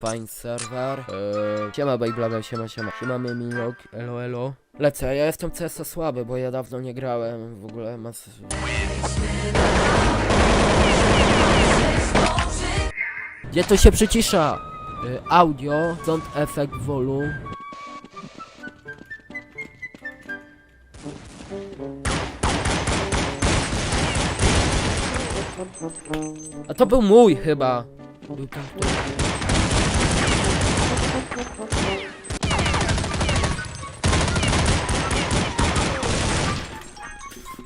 Fine server. Eee, siema Beyblade, siema siema. Siema Mimilog, elo elo. Lecę, ja jestem CSO słaby, bo ja dawno nie grałem w ogóle mas... Gdzie to się przycisza? Eee, audio, stąd efekt wolu. A to był mój chyba. Był tam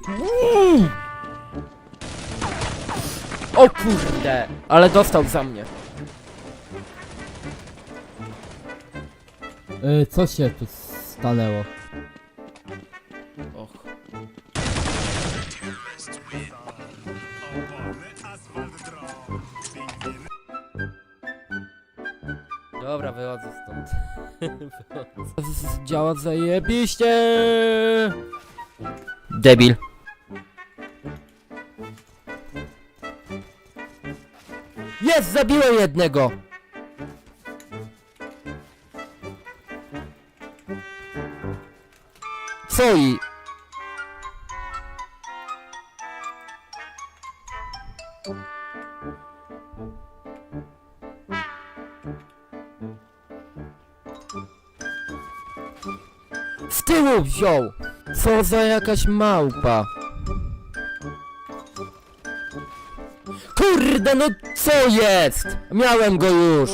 Mm. O kurde! Ale dostał za mnie. Y, co się tu stanęło? Och. Dobra, wychodzę stąd. Wychodzę. Działa zajebiście! Debil. Jest, zabiłem jednego! Co i... Z tyłu wziął! Co za jakaś małpa! Kurde, no co jest? Miałem go już!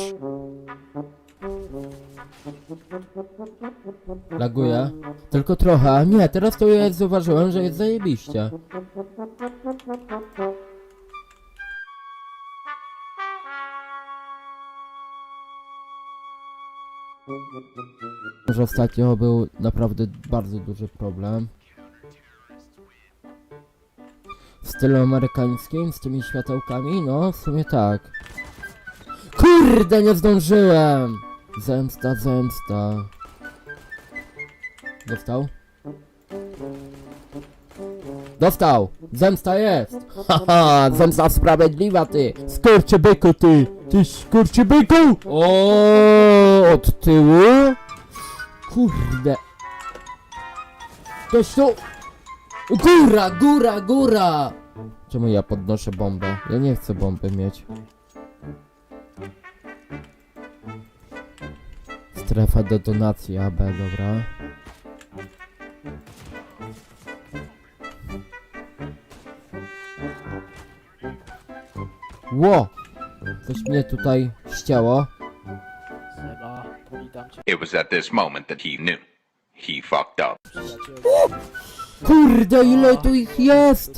Laguje? Tylko trochę, nie, teraz to ja zauważyłem, że jest zajebiście. Że ostatnio był naprawdę bardzo duży problem. Stylu amerykańskim, z tymi światełkami, no w sumie tak. Kurde, nie zdążyłem! Zemsta, zemsta. Dostał? Dostał! Zemsta jest! Haha, zemsta sprawiedliwa ty! Skurczybyku ty! Ty skurczybyku! O, od tyłu? Kurde! Ktoś tu... Góra, góra, góra! Czemu ja podnoszę bombę? Ja nie chcę bomby mieć. Strefa detonacji AB, dobra. Ło! Coś mnie tutaj ścięło. Seba, witam cię It was at this moment that he knew. He fucked up. Kurde, ile tu ich jest!